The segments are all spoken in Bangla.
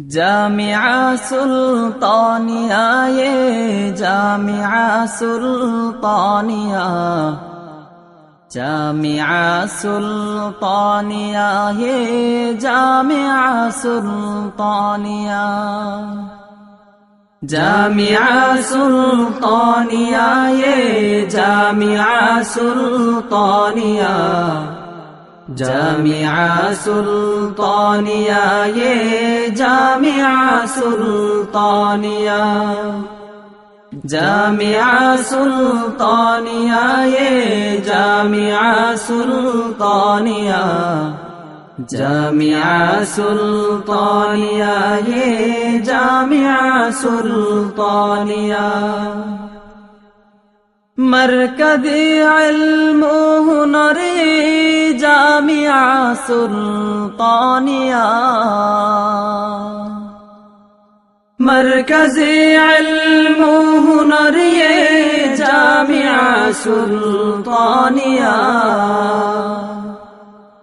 জামিয়া সুলতানিয়ায়ে জামিয়া সুলতানিয়া। জামিয়া সুলতানিয়ায়ে জামিয়া সুলতানিয়া। জামিয়া সুলতানিয়ায়ে জামিয়া সুলতানিয়া। جامعہ سلطانیہ، یہ جامعہ سلطانیہ۔ جامعہ سلطانیہ، یہ جامعہ سلطانیہ۔ جامعہ سلطانیہ، یہ جامعہ سلطانیہ۔ مرکز علم و سلطانيا. مركز علم و هنر یہ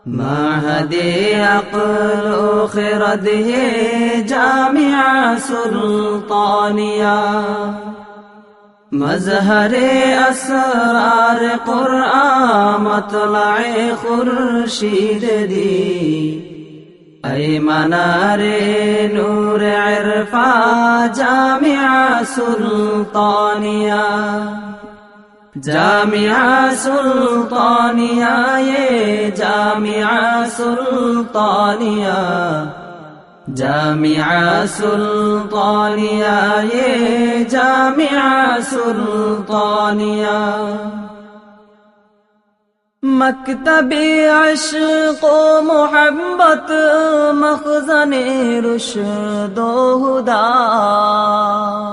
معهد عقل خرده جامع سلطانيا. مظہر اسرار قرآن مطلع خورشید دی اے منار نور عرفا جامعہ سلطانیہ جامعہ سلطانیہ یہ جامعہ سلطانیہ جامعة سلطانية ये جامعة سلطانية مكتب عشق محبت مخزن رشد و هدى